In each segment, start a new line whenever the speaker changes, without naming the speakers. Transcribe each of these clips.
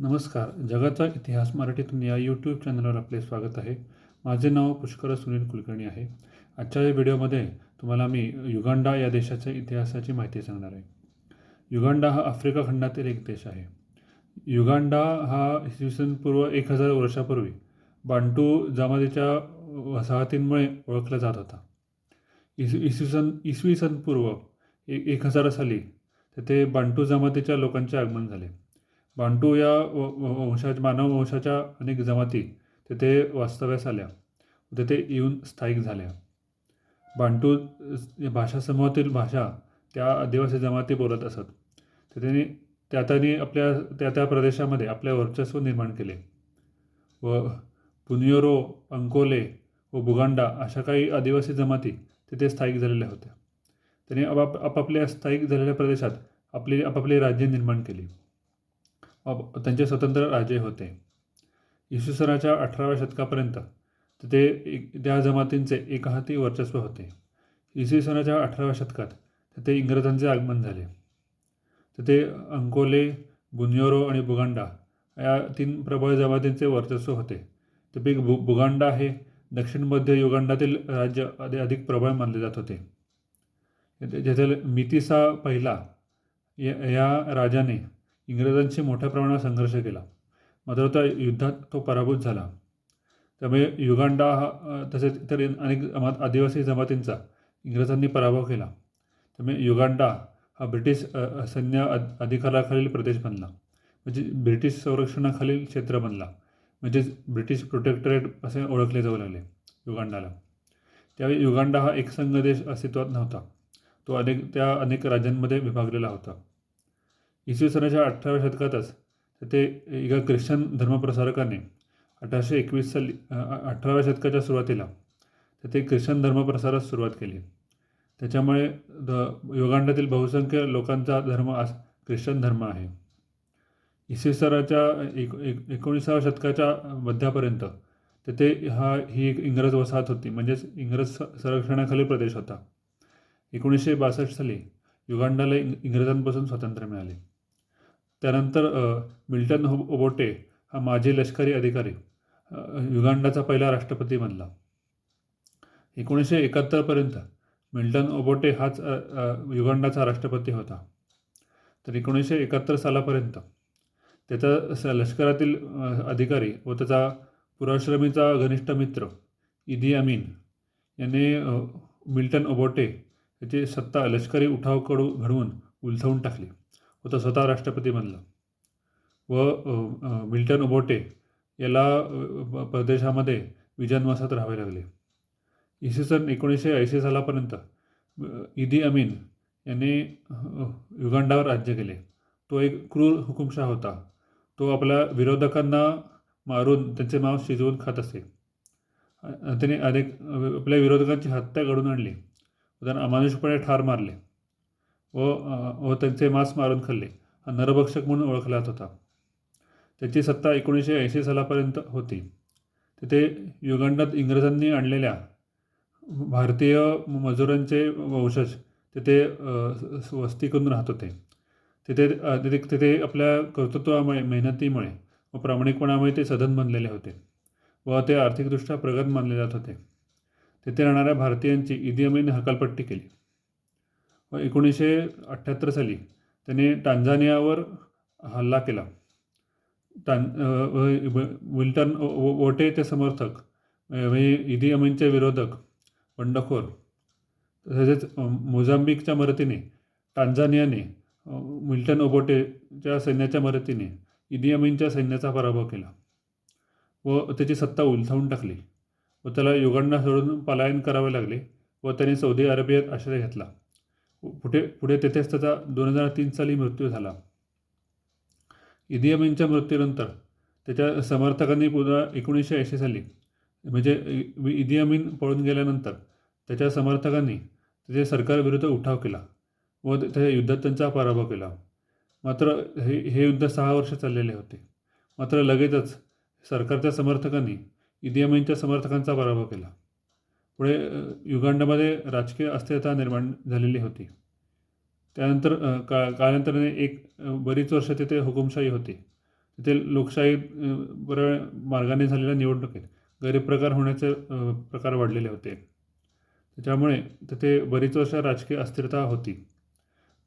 नमस्कार जगाचा इतिहास मराठीतून या यूट्यूब चॅनलवर आपले स्वागत आहे. माझे नाव पुष्कर सुनील कुलकर्णी आहे. आजच्या या व्हिडिओमध्ये तुम्हाला मी युगांडा या देशाच्या इतिहासाची माहिती सांगणार आहे. युगांडा हा आफ्रिका खंडातील एक देश आहे. युगांडा हा इसवी सन पूर्व एक हजार वर्षापूर्वी बांटू जमातीच्या वसाहतींमुळे ओळखला जात होता. इस इसवी सन इसवी सन पूर्व एक एक हजार साली तेथे बांटू जमातीच्या लोकांचे आगमन झाले. बांटू या व- मानव वंशाच्या अनेक जमाती तेथे वास्तव्यास आल्या. तेथे येऊन स्थायिक झाल्या. बांटू भाषा समूहातील भाषा त्या आदिवासी जमाती बोलत असत. तर त्या त्यांनी आपल्या त्या त्या प्रदेशामध्ये आपले वर्चस्व निर्माण केले. व पुनियोरो अंकोले व बुगांडा अशा काही आदिवासी जमाती तिथे स्थायिक झालेल्या होत्या. त्यांनी आपाप आपापल्या स्थायिक झालेल्या प्रदेशात आपली आपापली राज्ये निर्माण केली. त्यांचे स्वतंत्र राजे होते. इसवी सनाच्या अठराव्या शतकापर्यंत तिथे एक त्या जमातींचे एकहाती वर्चस्व होते. इसवी सनाच्या अठराव्या शतकात तिथे इंग्रजांचे आगमन झाले. तिथे अंकोले बुन्योरो आणि बुगांडा या तीन प्रबळ जमातींचे वर्चस्व होते. त्यापैकी बु बुगांडा हे दक्षिण मध्य युगांडातील राज्य अधिक अधिक प्रबळ मानले जात होते. जेथे मितिसा पहिला या या राजाने इंग्रजांशी मोठ्या प्रमाणात संघर्ष केला. मात्र त्या युद्धात तो पराभूत झाला. त्यामुळे युगांडा हा तसेच इतर अनेक जमात आदिवासी जमातींचा इंग्रजांनी पराभव केला. त्यामुळे युगांडा हा ब्रिटिश सैन्य अध अधिकाराखालील प्रदेश बनला. म्हणजे ब्रिटिश संरक्षणाखालील क्षेत्र बनला. म्हणजेच ब्रिटिश प्रोटेक्टरेट असे ओळखले जाऊ लागले युगांडाला. त्यावेळी युगांडा हा एकसंघ देश अस्तित्वात नव्हता. तो अनेक त्या अनेक राज्यांमध्ये विभागलेला होता. इसवी सनाच्या अठराव्या शतकातच तेथे एका ख्रिश्चन धर्मप्रसारकाने अठराशे एकवीस साली अठराव्या शतकाच्या सुरुवातीला तेथे ख्रिश्चन धर्मप्रसारास सुरुवात केली. त्याच्यामुळे द युगांडातील बहुसंख्य लोकांचा धर्म आज ख्रिश्चन धर्म आहे. इसवी सनाच्या एक एक एकोणीसाव्या शतकाच्या मध्यापर्यंत तेथे हा ही एक इंग्रज वसाहत होती म्हणजेच इंग्रज संरक्षणाखाली संरक्षणाखालील प्रदेश होता. एकोणीसशे बासष्ट साली युगांडाला इंग इंग्रजांपासून स्वातंत्र्य मिळाले. त्यानंतर मिल्टन हो ओबोटे हा माजी लष्करी अधिकारी युगांडाचा पहिला राष्ट्रपती बनला. एकोणीसशे एकाहत्तरपर्यंत मिल्टन ओबोटे हाच युगांडाचा राष्ट्रपती होता. तर एकोणीसशे एकाहत्तर सालापर्यंत त्याचा लष्करातील अधिकारी व त्याचा पुराश्रमीचा घनिष्ठ मित्र इदी अमीन याने मिल्टन ओबोटे याची सत्ता लष्करी उठावकडू घडवून उलथवून टाकली. व स्वतः राष्ट्रपती बनला. व मिल्टन ओबोटे याला प्रदेशामध्ये विजनवासात राहावे लागले. इसवी सन एकोणीसशे ऐंशी सालापर्यंत इदी अमीन यांनी युगांडावर राज्य केले. तो एक क्रूर हुकुमशाह होता. तो आपल्या विरोधकांना मारून त्यांचे मांस शिजवून खात असे. त्याने अनेक आपल्या विरोधकांची हत्या घडून आणली. त्यांना अमानुषपणे ठार मारले. व व त्यांचे मांस मारून खाल्ले. हा नरभक्षक म्हणून ओळखला जात होता. त्याची सत्ता एकोणीसशे ऐंशी सालापर्यंत होती. तिथे युगांडात इंग्रजांनी आणलेल्या भारतीय मजुरांचे वंशज तिथे वस्ती करून राहत होते. तिथे तिथे तिथे आपल्या कर्तृत्वामुळे मेहनतीमुळे व प्रामाणिकपणामुळे ते सधन बनलेले होते व ते आर्थिकदृष्ट्या प्रगत मानले जात होते. तिथे राहणाऱ्या भारतीयांची इदी अमीन हकालपट्टी केली. व एकोणीसशे अठ्ठ्याहत्तर साली त्याने टांझानियावर हल्ला केला. टां विल्टन ओ- ओटेचे समर्थक म्हणजे इदी अमीनचे विरोधक बंडखोर तसेच मोझांबिकच्या मदतीने टांझानियाने मिल्टन ओबोटेच्या सैन्याच्या मदतीने इदी अमीनच्या सैन्याचा पराभव केला. व त्याची सत्ता उलथवून टाकली. व त्याला युगांडा सोडून पलायन करावे लागले व त्याने सौदी अरेबियात आश्रय घेतला. पुढे पुढे तेथेच त्याचा दोन हजार तीन साली मृत्यू झाला. इदी मृत्यूनंतर त्याच्या समर्थकांनी पुन्हा एकोणीसशे ऐंशी साली म्हणजे इदियामिन पळून गेल्यानंतर त्याच्या समर्थकांनी त्याचे सरकारविरुद्ध उठाव केला व त्याच्या युद्धात त्यांचा पराभव केला. मात्र हे हे युद्ध सहा वर्ष चाललेले होते. मात्र लगेचच सरकारच्या समर्थकांनी इदी समर्थकांचा पराभव केला. पुढे युगांडामध्ये राजकीय अस्थिरता निर्माण झालेली होती. त्यानंतर का कालांतराने एक बरीच वर्ष तिथे हुकुमशाही होती. तिथे लोकशाही बऱ्या मार्गाने झालेल्या निवडणुकीत गैरप्रकार होण्याचे प्रकार वाढलेले होते. त्याच्यामुळे तिथे बरीच वर्ष राजकीय अस्थिरता होती.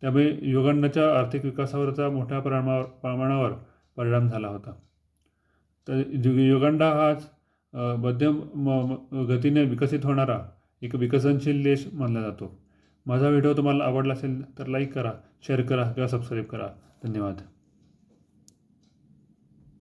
त्यामुळे युगांडाच्या आर्थिक विकासावरचा मोठ्या प्रमाणावर प्रमाणावर परिणाम झाला होता. तर युगांडा हाच मध्यम म गतीने विकसित होणारा एक विकसनशील देश मानला जातो. माझा व्हिडिओ तुम्हाला आवडला असेल तर लाईक करा शेअर करा किंवा सबस्क्राईब करा. धन्यवाद.